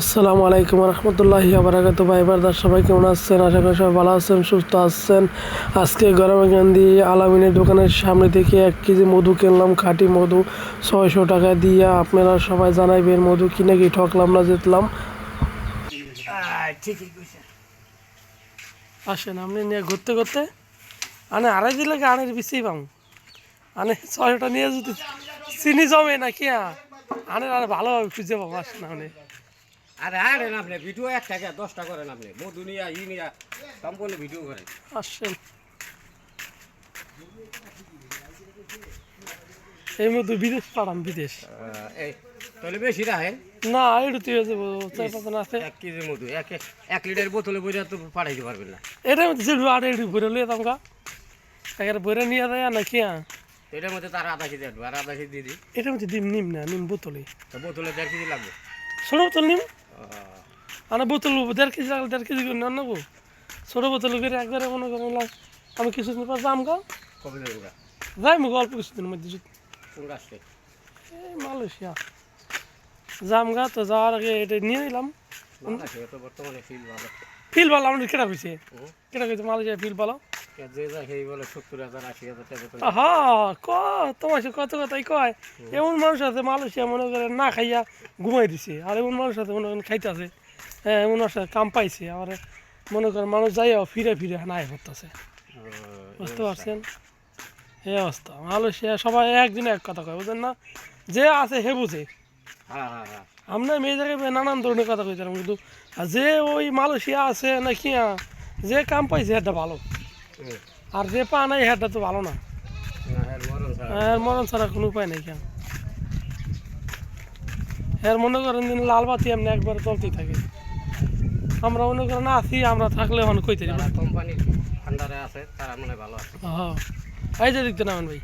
আসসালামু আলাইকুম রহমতুল্লাহি আবরাকাত ভাই বারদার সবাই কেমন আছেন? আশা করি সবাই ভালো আছেন সুস্থ আছেন। আজকে গরমে গান্ধী আলামিনের দোকানের সামনে থেকে এক কেজি মধু কিনলাম খাঁটি মধু ছয়শো টাকা দিয়ে। আপনারা সবাই জানাইবেন মধু কিনে কি ঠকলাম না জিতলাম। আসেন আপনি নিয়ে ঘুরতে ঘুরতে। আনে আড়াই দিলে আনের বেশি পাম। আনে ছয়শোটা নিয়ে যদি চিনি জমে না কি আনে আর ভালোভাবে খুঁজে পাবো আসেন আপনি। আরে আরে না আপনি ভিডিও এক টাকা দশটা করেন আপনি। মধু নিয়া ই নিয়া বলে ভিডিও করেন। আসেন। এই মধ্যে বিদেশ পাঠাম বিদেশ। এই তাহলে বেশি রাখেন। না একটু তুই যাব চার পাঁচ আছে। এক কেজি মধু এক এক- লিটার বোতলে বইরা তো পাঠাইতে পারবেন না। এটার মধ্যে যেটু আর একটু ভরে লিয়ে তামকা একেবারে ভরে নিয়ে যায় না কি এটার মধ্যে তার আধা কেজি আর আধা কেজি দিয়ে দিই। এটার মধ্যে ডিম নিম না নিম বোতলে। বোতলে দেড় কেজি লাগবে। ছোট বোতল নিম। আনা বোতল দেড় কেজি লাগলে দেড় কেজি করে নেন নেব ছোট বোতল করে একবারে মনে করেন লাগ আমি কিছুদিন পর যাম গা। যাই মুখ অল্প কিছুদিনের মধ্যে এই মালয়েশিয়া। যাম গা তো যাওয়ার আগে এটা নিয়ে নিলাম। ফিল ভালো। আমাদের কেটা কইছে। কেটা কইছে মালয়েশিয়া ফিল ভালো? যে যা বলে সত্তর হাজার আশি হাজার টাকা বেতন। আহা ক? কত কথাই কয়? এমন মানুষ আছে মালয়েশিয়া মনে করে না খাইয়া ঘুমাই দিছে। আর এমন মানুষ আছে মনে করেন খাইতে আছে হ্যাঁ এমন মানুষ কাম পাইছে। আর মনে করেন মানুষ যাইয়া ফিরে ফিরে নাই করতেছে। বুঝতে পারছেন? এই অবস্থা। মালয়েশিয়া সবাই একদিনে এক কথা কয় বুঝলেন না? যে আছে হে বুঝে। হ্যাঁ হ্যাঁ আমরা মেয়ে জায়গায় নানান ধরনের কথা কইতাম কিন্তু যে ওই মালয়েশিয়া আছে না কি যে কাম পাইছে এটা ভালো। আর যে পা নাই হেটা তো ভালো না। হ্যাঁ মরণ ছাড়া। কোনো উপায় নেই কেন? এর মনে করেন দিন লাল বাতি এমনি একবার চলতেই থাকে। আমরা মনে করেন আছি আমরা থাকলে এখন কইতে কোম্পানি আন্ডারে আছে তারা মনে ভালো আছে। হ্যাঁ এই যে দেখতে নামেন ভাই।